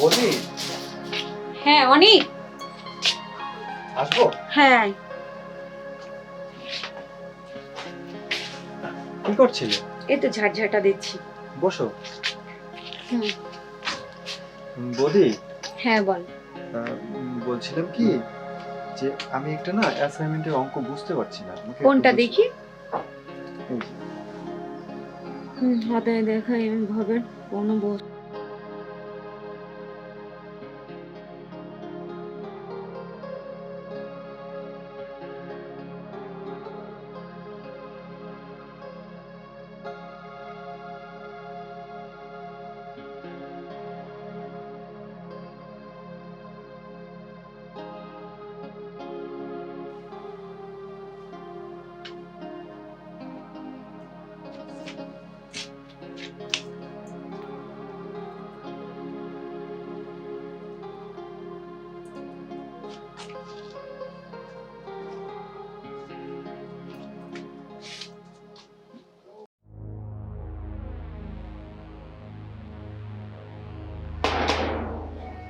বৌদি? হ্যাঁ অনেক। আসব? হ্যাঁ। কি করছিলে? এই তো ঝাড়ঝাটা দিচ্ছি। বসো। হুম, হ্যাঁ বল। বলছিলাম কি যে আমি একটা না অ্যাসাইনমেন্টের অঙ্ক বুঝতে পারছি না। কোনটা দেখি? হুম, হাতে দেখা ভাবে কোনো বস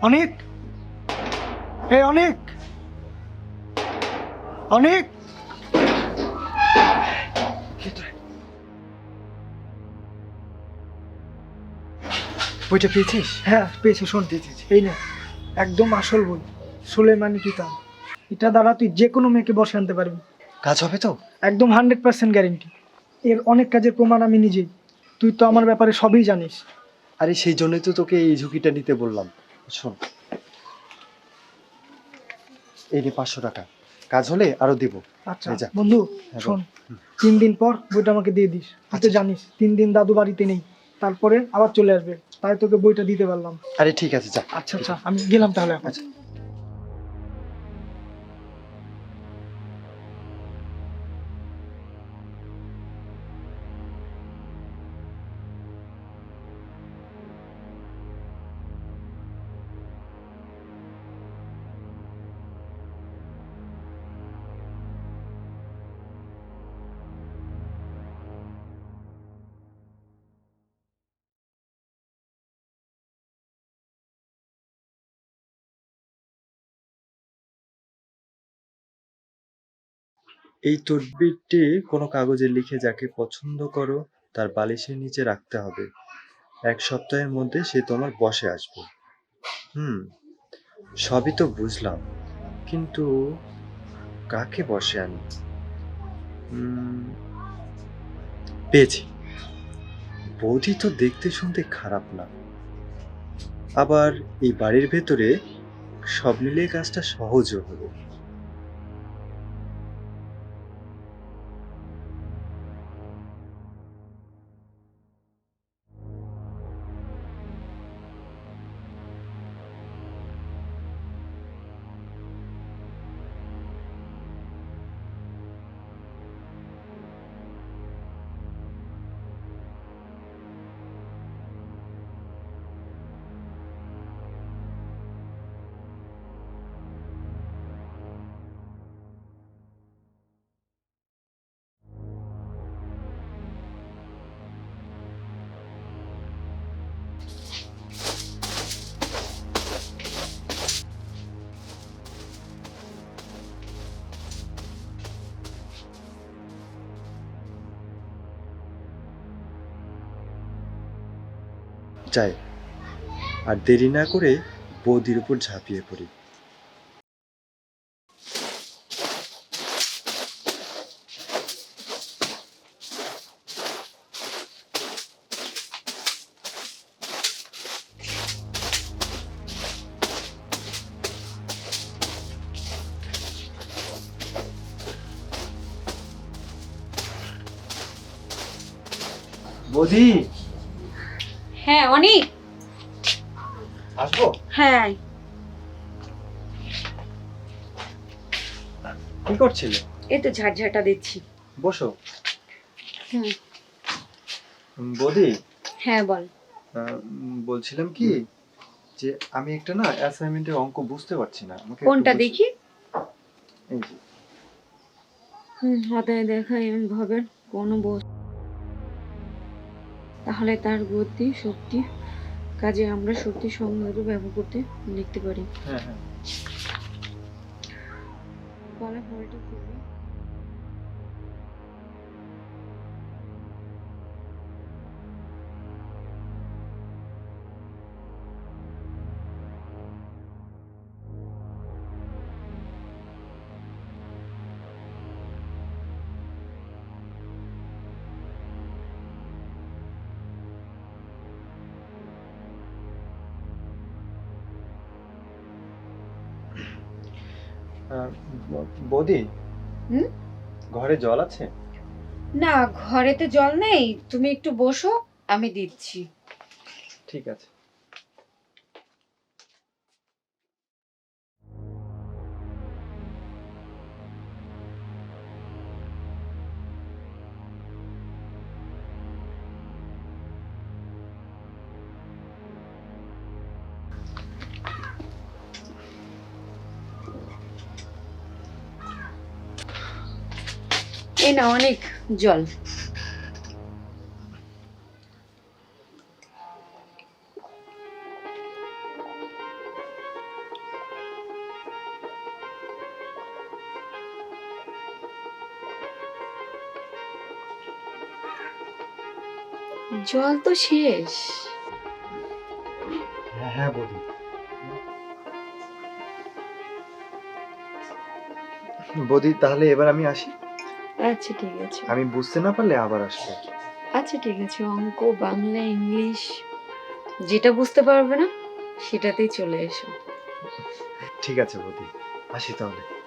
অনেক? এই অনেক? অনেক? বইটা পেয়েছিস? হ্যাঁ পেয়েছি শোন এই নে একদম আসল বই সুলেমানি কিতাব। এটা দ্বারা তুই যে কোনো মেয়েকে বসে আনতে পারবি। কাজ হবে তো? একদম হান্ড্রেড পার্সেন্ট গ্যারেন্টি এর অনেক কাজের প্রমাণ আমি নিজেই। তুই তো আমার ব্যাপারে সবই জানিস। আরে সেই জন্যই তো তোকে এই ঝুঁকিটা নিতে বললাম। শোন। এই নে পাঁচশো টাকা। কাজ হলে আরও দিব। আচ্ছা এই যা। বন্ধু হ্যাঁ, শোন তিন দিন পর বইটা আমাকে দিয়ে দিস। তুই তো আচ্ছা। জানিস তিন দিন দাদু বাড়িতে নেই। তারপরে আবার চলে আসবে। তাই তোকে বইটা দিতে পারলাম। আরে ঠিক আছে যা। আচ্ছা আচ্ছা আমি গেলাম তাহলে এখন। আচ্ছা। এই তদবিরটি কোনো কাগজে লিখে যাকে পছন্দ করো, তার বালিশের নিচে রাখতে হবে। এক সপ্তাহের মধ্যে সে তোমার বসে আসবে। হুম, সবই তো বুঝলাম। কিন্তু কাকে বসে আনি? পেয়েছি। বৌদি তো দেখতে শুনতে খারাপ না। আবার এই বাড়ির ভেতরে সব মিলিয়ে কাজটা সহজও হবে। যাই আর দেরি না করে বৌদির উপর ঝাঁপিয়ে পড়ি। বৌদি! হ্যাঁ অনেক আসব? হ্যাঁ। কি করছিলে? এই তো ঝাড়ঝাটা দিচ্ছি বসো। হুম, বৌদি? হ্যাঁ বল। বলছিলাম কি যে আমি একটা না অ্যাসাইনমেন্টের অঙ্ক বুঝতে পারছি না। আমাকে কোনটা দেখি? হুম, হাতে দেখা ভাবে কোনো বস তাহলে তার গতি শক্তি কাজে আমরা শক্তি সংগ্রহ ব্যবহার করতে লিখতে পারি। হ্যাঁ হ্যাঁ। ফলাফলটা খুবই বৌদি? হুম? ঘরে জল আছে? না ঘরেতে জল নেই। তুমি একটু বসো আমি দিচ্ছি। ঠিক আছে। এই না অনেক জল। জল তো শেষ। হ্যাঁ হ্যাঁ বৌদি তাহলে এবার আমি আসি। আচ্ছা ঠিক আছে। আমি বুঝতে না পারলে আবার আসব। আচ্ছা ঠিক আছে অঙ্ক বাংলা ইংলিশ যেটা বুঝতে পারবে না সেটাতেই চলে এসো। ঠিক আছে বৌদি। আসি তাহলে।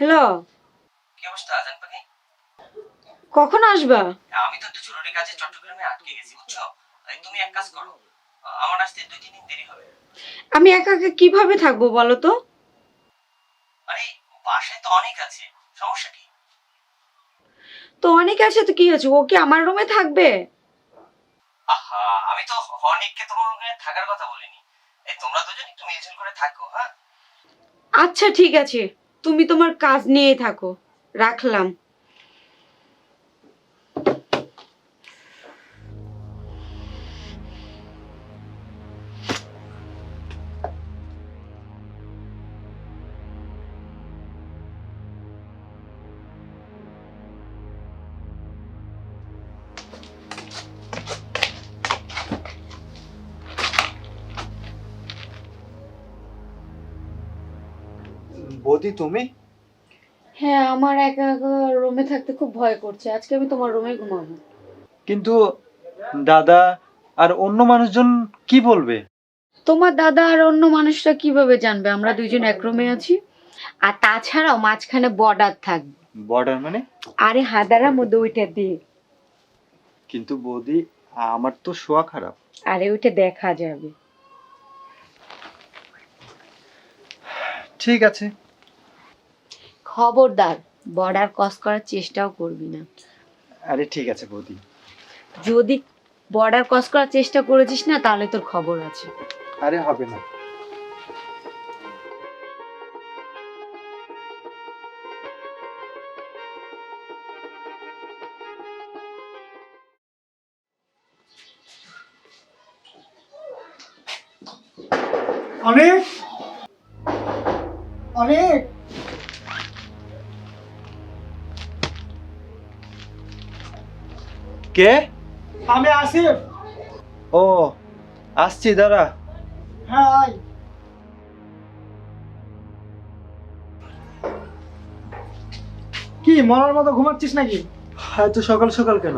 হ্যালো। কি অবস্থা আজান পাখি? কখন আসবা? আমি তো একটু জরুরি কাজে চট্টগ্রামে আটকে গেছি বুঝছ? তুমি এক কাজ করো আমার আসতে দুই তিন দিন দেরি হবে। আমি একা একা কীভাবে থাকব বলো তো? আরে বাসায় তো অনেক আছে সমস্যা কি? তো অনেক আছে তো কি হয়েছে? ও কি আমার রুমে থাকবে? আহা আমি তো অনেককে তোমার ওখানে থাকার কথা বলিনি। এই তোমরা দুজন একটু মিলঝুল করে থাকো হ্যাঁ? আচ্ছা ঠিক আছে। তুমি তোমার কাজ নিয়েই থাকো। রাখলাম। বৌদি তুমি? হ্যাঁ আমার একা একা রুমে থাকতে খুব ভয় করছে। আজকে আমি তোমার রুমে ঘুমাবো। কিন্তু দাদা আর অন্য মানুষজন কি বলবে? তোমার দাদা আর অন্য মানুষরা কীভাবে জানবে? আমরা দুইজন এক রুমে আছি। আর তাছাড়াও মাঝখানে বর্ডার থাকবে। বর্ডার মানে? আরে হাদারা মধ্যে ওইটা দিয়ে। কিন্তু বৌদি আমার তো শোয়া খারাপ। আরে ওইটা দেখা যাবে। ঠিক আছে। খবরদার বর্ডার ক্রস করার চেষ্টাও করবি না। আরে ঠিক আছে বৌদি। যদি বর্ডার ক্রস করার চেষ্টা করেছিস না তাহলে তোর খবর আছে। আরে হবে না। অনেক অনেক। কে? আমি আসিফ। ও আসছি দাঁড়া। হ্যাঁ আয়। কি মরার মতো ঘুমাচ্ছিস নাকি? এত সকাল সকাল কেন?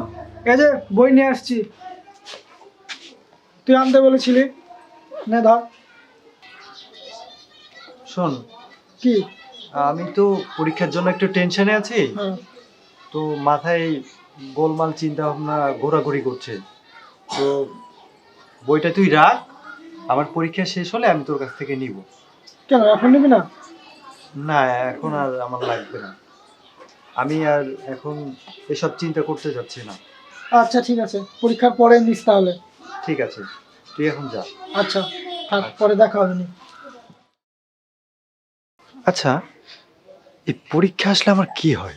এই যে বই নিয়ে আসছি। তুই আনতে বলেছিলি। নে ধর। শোন কি? আমি তো পরীক্ষার জন্য একটু টেনশনে আছি। হ্যাঁ। তো মাথায় গোলমাল চিন্তা ভাবনা ঘোরাঘুরি করছে। তো বইটা তুই রাখ আমার পরীক্ষা শেষ হলে আমি তোর কাছ থেকে নিব। কেন এখন নিবি না? না এখন আর আমার লাগবে না। আমি আর এখন এসব চিন্তা করতে যাচ্ছি না। আচ্ছা ঠিক আছে। পরীক্ষার পরে নিস তাহলে। ঠিক আছে। তুই এখন যা। আচ্ছা থাক পরে দেখা হবে নি। আচ্ছা এই পরীক্ষা আসলে আমার কি হয়?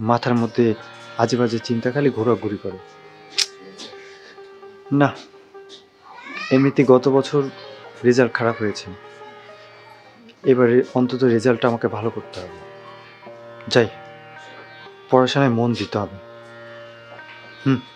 মাথার মধ্যে আজে বাজে চিন্তা খালি ঘোরাঘুরি করে। না, এমনিতে গত বছর রেজাল্ট খারাপ হয়েছে। এবারে অন্তত রেজাল্টটা আমাকে ভালো করতে হবে। যাই, পড়াশোনায় মন দিতে হবে। হুম।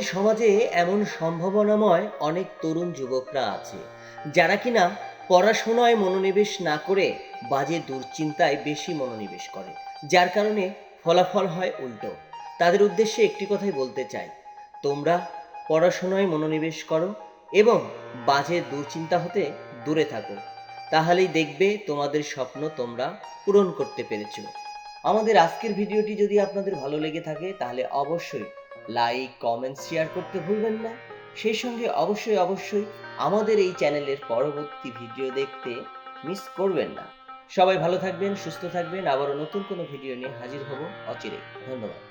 আমাদের সমাজে এমন সম্ভাবনাময় অনেক তরুণ যুবকরা আছে, যারা কিনা পড়াশোনায় মনোনিবেশ না করে বাজে দুশ্চিন্তায় বেশি মনোনিবেশ করে, যার কারণে ফলাফল হয় উল্টো। তাদের উদ্দেশ্যে একটি কথাই বলতে চাই, তোমরা পড়াশোনায় মনোনিবেশ করো এবং বাজে দুশ্চিন্তা হতে দূরে থাকো, তাহলেই দেখবে তোমাদের স্বপ্ন তোমরা পূরণ করতে পেরেছ। আমাদের আজকের ভিডিওটি যদি আপনাদের ভালো লেগে থাকে, তাহলে অবশ্যই লাইক কমেন্ট শেয়ার করতে ভুলবেন না। সেই সঙ্গে অবশ্যই অবশ্যই আমাদের এই চ্যানেলের পরবর্তী ভিডিও দেখতে মিস করবেন না। সবাই ভালো থাকবেন, সুস্থ থাকবেন। আবারও নতুন কোনো ভিডিও নিয়ে হাজির হব অচিরে ধন্যবাদ।